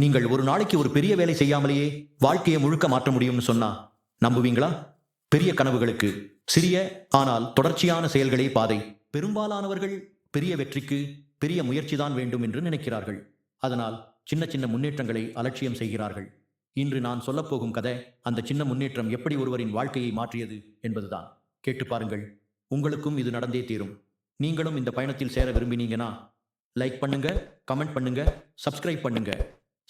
நீங்கள் ஒரு நாளைக்கு ஒரு பெரிய வேலை செய்யாமலேயே வாழ்க்கையை முழுக்க மாற்ற முடியும்னு சொன்னா நம்புவீங்களா? பெரிய கனவுகளுக்கு. சிறிய ஆனால் தொடர்ச்சியான செயல்களே பாதை. பெரும்பாலானவர்கள் பெரிய வெற்றிக்கு பெரிய முயற்சிதான் வேண்டும் என்று நினைக்கிறார்கள். அதனால் சின்ன சின்ன முன்னேற்றங்களை அலட்சியம் செய்கிறார்கள். இன்று நான் சொல்லப்போகும் கதை அந்த சின்ன முன்னேற்றம் எப்படி ஒருவரின் வாழ்க்கையை மாற்றியது என்பதுதான். கேட்டு பாருங்கள். உங்களுக்கும் இது நடந்தே தீரும். நீங்களும் இந்த பயணத்தில் சேர விரும்பினீங்கன்னா லைக் பண்ணுங்க கமெண்ட் பண்ணுங்க சப்ஸ்கிரைப் பண்ணுங்க.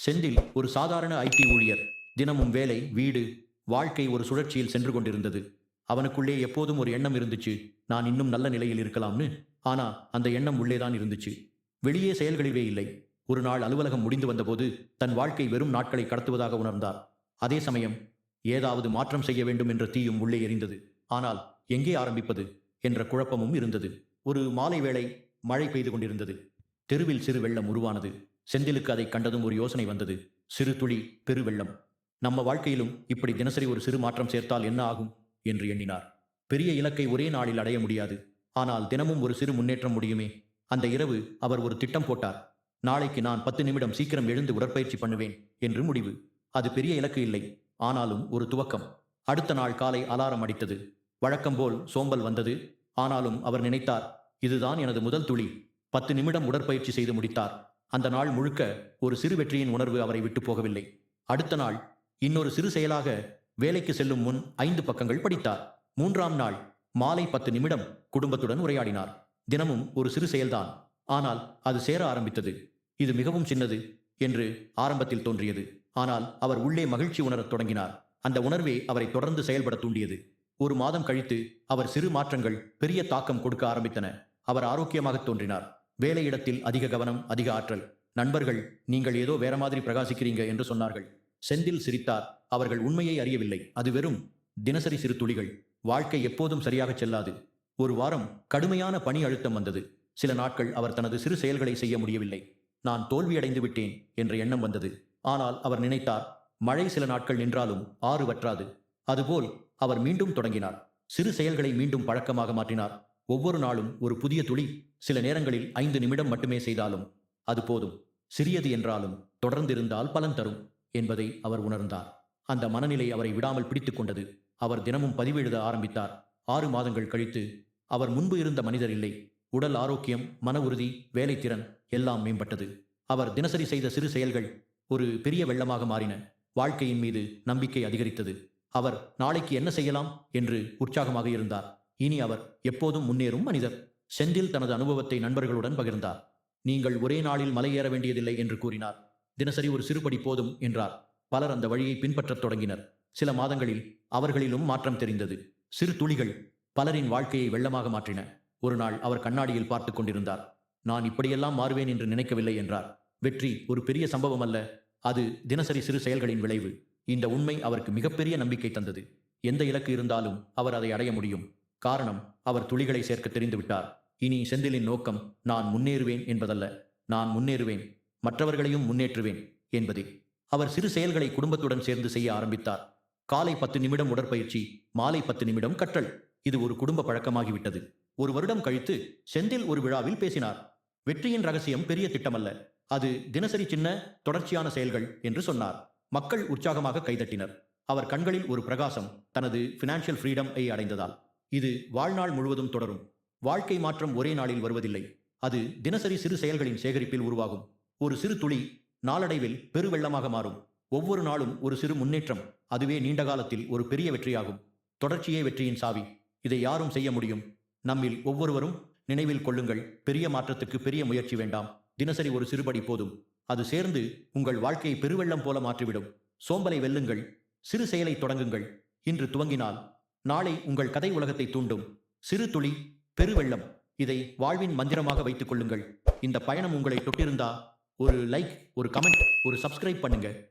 செந்தில் ஒரு சாதாரண ஐடி ஊழியர். தினமும் வேலை வீடு வாழ்க்கை ஒரு சுழற்சியில் சென்று கொண்டிருந்தது. அவனுக்குள்ளே எப்போதும் ஒரு எண்ணம் இருந்துச்சு நான் இன்னும் நல்ல நிலையில் இருக்கலாம்னு. ஆனா அந்த எண்ணம் உள்ளேதான் இருந்துச்சு. வெளியே செயல்களிலே இல்லை. ஒரு நாள் அலுவலகம் முடிந்து வந்தபோது தன் வாழ்க்கை வெறும் நாட்களை கடத்துவதாக உணர்ந்தார். அதே சமயம் ஏதாவது மாற்றம் செய்ய வேண்டும் என்ற தீயும் உள்ளே எரிந்தது. ஆனால் எங்கே ஆரம்பிப்பது என்ற குழப்பமும் இருந்தது. ஒரு மாலை வேளை மழை பெய்து கொண்டிருந்தது. தெருவில் சிறு வெள்ளம் உருவானது. செந்திலுக்கு அதை கண்டதும் ஒரு யோசனை வந்தது. சிறு துளி பெருவெள்ளம் நம்ம வாழ்க்கையிலும் இப்படி தினசரி ஒரு சிறு மாற்றம் சேர்த்தால் என்ன ஆகும்? என்று எண்ணினார். பெரிய இலக்கை ஒரே நாளில் அடைய முடியாது. ஆனால் தினமும் ஒரு சிறு முன்னேற்றம் முடியுமே. அந்த இரவு அவர் ஒரு திட்டம் போட்டார். நாளைக்கு நான் பத்து நிமிடம் சீக்கிரம் எழுந்து உடற்பயிற்சி பண்ணுவேன் என்று முடிவு. அது பெரிய இலக்கு இல்லை. ஆனாலும் ஒரு துவக்கம். அடுத்த நாள் காலை அலாரம் அடித்தது. வழக்கம்போல் சோம்பல் வந்தது. ஆனாலும் அவர் நினைத்தார். இதுதான் எனது முதல் துளி. பத்து நிமிடம் உடற்பயிற்சி செய்து முடித்தார். அந்த நாள் முழுக்க ஒரு சிறு வெற்றியின் உணர்வு அவரை விட்டு போகவில்லை. அடுத்த நாள் இன்னொரு சிறு செயலாக வேலைக்கு செல்லும் முன் ஐந்து பக்கங்கள் படித்தார். மூன்றாம் நாள் மாலை பத்து நிமிடம் குடும்பத்துடன் உரையாடினார். தினமும் ஒரு சிறு செயல்தான். ஆனால் அது சேர ஆரம்பித்தது. இது மிகவும் சின்னது என்று ஆரம்பத்தில் தோன்றியது. ஆனால் அவர் உள்ளே மகிழ்ச்சி உணரத் தொடங்கினார். அந்த உணர்வே அவரை தொடர்ந்து செயல்பட தூண்டியது. ஒரு மாதம் கழித்து அவர் சிறு மாற்றங்கள் பெரிய தாக்கம் கொடுக்க ஆரம்பித்தன. அவர் ஆரோக்கியமாக தோன்றினார். வேலையிடத்தில் அதிக கவனம் அதிக ஆற்றல். நண்பர்கள் நீங்கள் ஏதோ வேற மாதிரி பிரகாசிக்கிறீங்க என்று சொன்னார்கள். செந்தில் சிரித்தார். அவர்கள் உண்மையை அறியவில்லை. அது வெறும் தினசரி சிறு துளிகள். வாழ்க்கை எப்போதும் சரியாகச் செல்லாது. ஒரு வாரம் கடுமையான பணி அழுத்தம் வந்தது. சில நாட்கள் அவர் தனது சிறு செயல்களை செய்ய முடியவில்லை. நான் தோல்வியடைந்து விட்டேன் என்ற எண்ணம் வந்தது. ஆனால் அவர் நினைத்தார் மழை சில நாட்கள் நின்றாலும் ஆறு வற்றாது. அதுபோல் அவர் மீண்டும் தொடங்கினார். சிறு செயல்களை மீண்டும் பழக்கமாக மாற்றினார். ஒவ்வொரு நாளும் ஒரு புதிய துளி சில நேரங்களில் ஐந்து நிமிடம் மட்டுமே செய்தாலும் அது போதும். சிறியது என்றாலும் தொடர்ந்திருந்தால் பலன் தரும் என்பதை அவர் உணர்ந்தார். அந்த மனநிலை அவரை விடாமல் பிடித்துக் கொண்டது. அவர் தினமும் பதிவு எழுத ஆரம்பித்தார். ஆறு மாதங்கள் கழித்து அவர் முன்பு இருந்த மனிதர் இல்லை. உடல் ஆரோக்கியம் மன உறுதி வேலைத்திறன் எல்லாம் மேம்பட்டது. அவர் தினசரி செய்த சிறு செயல்கள் ஒரு பெரிய வெள்ளமாக மாறின. வாழ்க்கையின் மீது நம்பிக்கை அதிகரித்தது. அவர் நாளைக்கு என்ன செய்யலாம் என்று உற்சாகமாக இருந்தார். இனி அவர் எப்போதும் முன்னேறும் மனிதர். செந்தில் தனது அனுபவத்தை நண்பர்களுடன் பகிர்ந்தார். நீங்கள் ஒரே நாளில் மலையேற வேண்டியதில்லை என்று கூறினார். தினசரி ஒரு சிறுபடி போதும் என்றார். பலர் அந்த வழியை பின்பற்றத் தொடங்கினர். சில மாதங்களில் அவர்களிலும் மாற்றம் தெரிந்தது. சிறு துளிகள் பலரின் வாழ்க்கையை வெள்ளமாக மாற்றின. ஒரு நாள் அவர் கண்ணாடியில் பார்த்து கொண்டிருந்தார். நான் இப்படியெல்லாம் மாறுவேன் என்று நினைக்கவில்லை என்றார். வெற்றி ஒரு பெரிய சம்பவம் அல்ல. அது தினசரி சிறு செயல்களின் விளைவு. இந்த உண்மை அவருக்கு மிகப்பெரிய நம்பிக்கை தந்தது. எந்த இலக்கு இருந்தாலும் அவர் அதை அடைய முடியும். காரணம் அவர் துளிகளை சேர்க்க தெரிந்துவிட்டார். இனி செந்திலின் நோக்கம் நான் முன்னேறுவேன் என்பதல்ல. நான் முன்னேறுவேன். மற்றவர்களையும் முன்னேற்றுவேன் என்பதே. அவர் சிறு செயல்களை குடும்பத்துடன் சேர்ந்து செய்ய ஆரம்பித்தார். காலை பத்து நிமிடம் உடற்பயிற்சி மாலை பத்து நிமிடம் கற்றல். இது ஒரு குடும்ப பழக்கமாகிவிட்டது. ஒரு வருடம் கழித்து செந்தில் ஒரு விழாவில் பேசினார். வெற்றியின் ரகசியம் பெரிய திட்டமல்ல. அது தினசரி சின்ன தொடர்ச்சியான செயல்கள் என்று சொன்னார். மக்கள் உற்சாகமாக கைதட்டினர். அவர் கண்களில் ஒரு பிரகாசம் தனது பினான்சியல் ஃப்ரீடம் ஐ அடைந்ததால். இது வாழ்நாள் முழுவதும் தொடரும். வாழ்க்கை மாற்றம் ஒரே நாளில் வருவதில்லை. அது தினசரி சிறு செயல்களின் சேகரிப்பில் உருவாகும். ஒரு சிறு துளி நாளடைவில் பெருவெள்ளமாக மாறும். ஒவ்வொரு நாளும் ஒரு சிறு முன்னேற்றம். அதுவே நீண்ட காலத்தில் ஒரு பெரிய வெற்றியாகும். தொடர்ச்சியே வெற்றியின் சாவி. இதை யாரும் செய்ய முடியும். நம்மில் ஒவ்வொருவரும் நினைவில் கொள்ளுங்கள். பெரிய மாற்றத்துக்கு பெரிய முயற்சி வேண்டாம். தினசரி ஒரு சிறுபடி போதும். அது சேர்ந்து உங்கள் வாழ்க்கையை பெருவெள்ளம் போல மாற்றிவிடும். சோம்பலை வெல்லுங்கள். சிறு செயலை தொடங்குங்கள். இன்று துவங்கினால் நாளை உங்கள் கதை உலகத்தை தூண்டும். சிறு துளி பெருவெள்ளம். இதை வாழ்வின் மந்திரமாக வைத்துக் கொள்ளுங்கள். இந்த பயணம் உங்களை தொட்டிருந்தா ஒரு லைக் ஒரு கமெண்ட் ஒரு சப்ஸ்கிரைப் பண்ணுங்க.